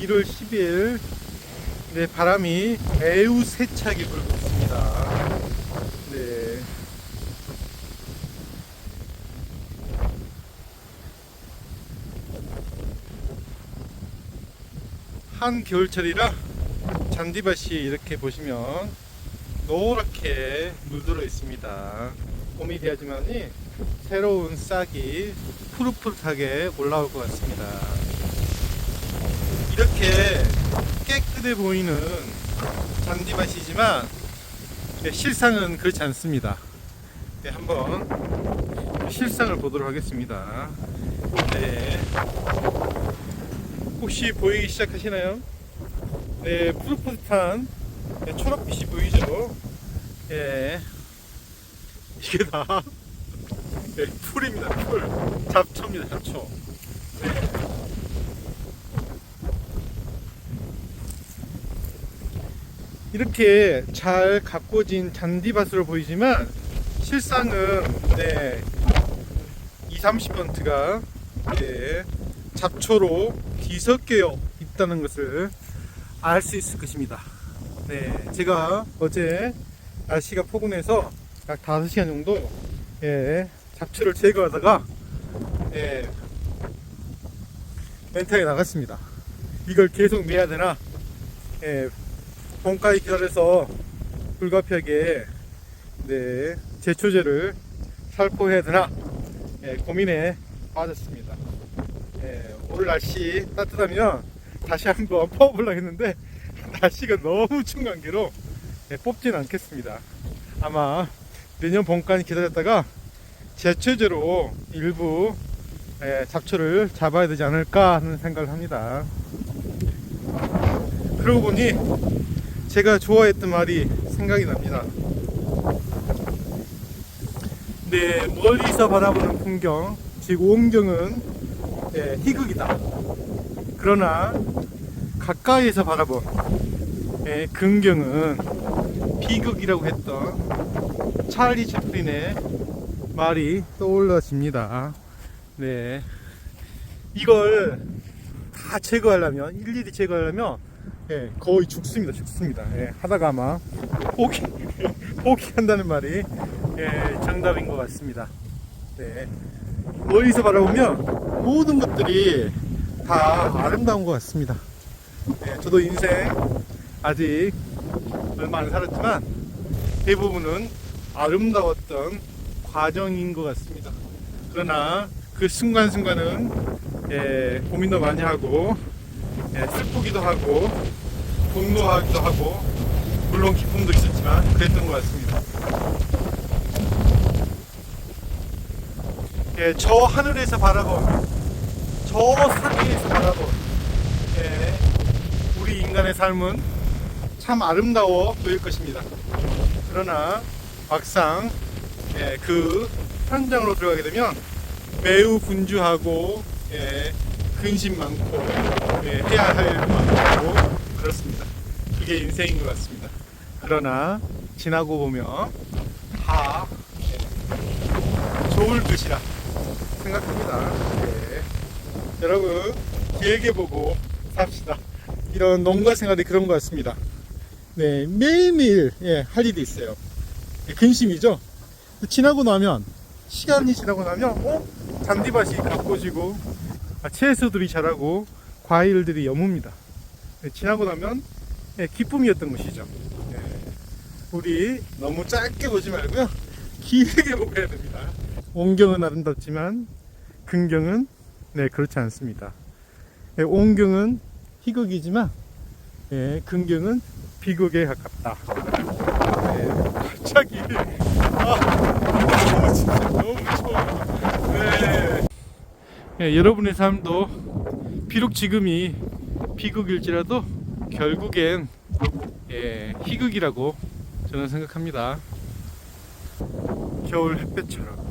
1월 10일 네, 바람이 매우 세차게 불고 있습니다. 네. 한 겨울철이라 잔디밭이 이렇게 보시면 노랗게 물들어 있습니다. 오미디아지만이 새로운 싹이 푸릇푸릇하게 올라올 것 같습니다. 이렇게 깨끗해 보이는 잔디밭이지만 네, 실상은 그렇지 않습니다. 네, 한번 실상을 보도록 하겠습니다. 네. 혹시 보이기 시작하시나요? 네, 푸릇푸릇한 네, 초록빛이 보이죠? 예. 이게 다 네, 풀입니다, 풀. 잡초입니다, 잡초. 네. 이렇게 잘 가꿔진 잔디밭으로 보이지만 실상은 네, 2, 30번트가 네, 잡초로 뒤섞여 있다는 것을 알 수 있을 것입니다. 네, 제가 어제 날씨가 포근해서 약 5시간 정도 예, 잡초를 제거하다가 예, 멘탈이 나갔습니다. 이걸 계속 매야 되나? 예, 봄까지 기다려서 불가피하게 네, 제초제를 살포해야 되나 예, 고민에 빠졌습니다. 예, 오늘 날씨 따뜻하면 다시 한번 퍼보려고 했는데 날씨가 너무 추운 관계로 예, 뽑지는 않겠습니다. 아마 내년 봄까지 기다렸다가 제초제로 일부 예, 잡초를 잡아야 되지 않을까 하는 생각을 합니다. 그러고 보니 제가 좋아했던 말이 생각이 납니다. 네, 멀리서 바라보는 풍경, 즉 온경은 예, 희극이다. 그러나 가까이에서 바라본 예, 근경은 비극이라고 했던 찰리 채플린의 말이 떠올라집니다. 네, 이걸 다 제거하려면 일일이 제거하려면 예, 거의 죽습니다. 죽습니다. 예, 하다가 아마 포기 포기한다는 말이 예, 정답인 것 같습니다. 네. 멀리서 바라보면 모든 것들이 다 아름다운 것 같습니다. 네, 저도 인생 아직 얼마 안 살았지만 대부분은 아름다웠던 과정인 것 같습니다. 그러나 그 순간순간은 예, 고민도 많이 하고 예, 슬프기도 하고 분노하기도 하고 물론 기쁨도 있었지만 그랬던 것 같습니다. 예, 저 하늘에서 바라본 저 산 위에서 바라본 예, 우리 인간의 삶은 참 아름다워 보일 것입니다. 그러나 막상 예, 그 현장으로 들어가게 되면 매우 분주하고 예, 근심 많고 예, 해야 할일 많고 그렇습니다. 그게 인생인 것 같습니다. 그러나 지나고 보면 다 예, 좋을 것이라 생각합니다. 예. 여러분 길게 보고 삽시다. 이런 농가 생활이 그런 것 같습니다. 네 매일매일 예, 할 일이 있어요. 예, 근심이죠. 지나고 나면 시간이 지나고 나면 어 잔디밭이 가꿔지고 아, 채소들이 자라고 과일들이 여뭅니다. 예, 지나고 나면 예, 기쁨이었던 것이죠. 예, 우리 너무 짧게 보지 말고요 길게 해야 됩니다. 온경은 아름답지만 근경은 네 그렇지 않습니다. 예, 온경은 희극이지만 예, 근경은 비극에 가깝다. 네, 갑자기 아 너무 진짜 너무 추워. 네. 예, 여러분의 삶도 비록 지금이 비극일지라도 결국엔 예, 희극이라고 저는 생각합니다. 겨울 햇볕처럼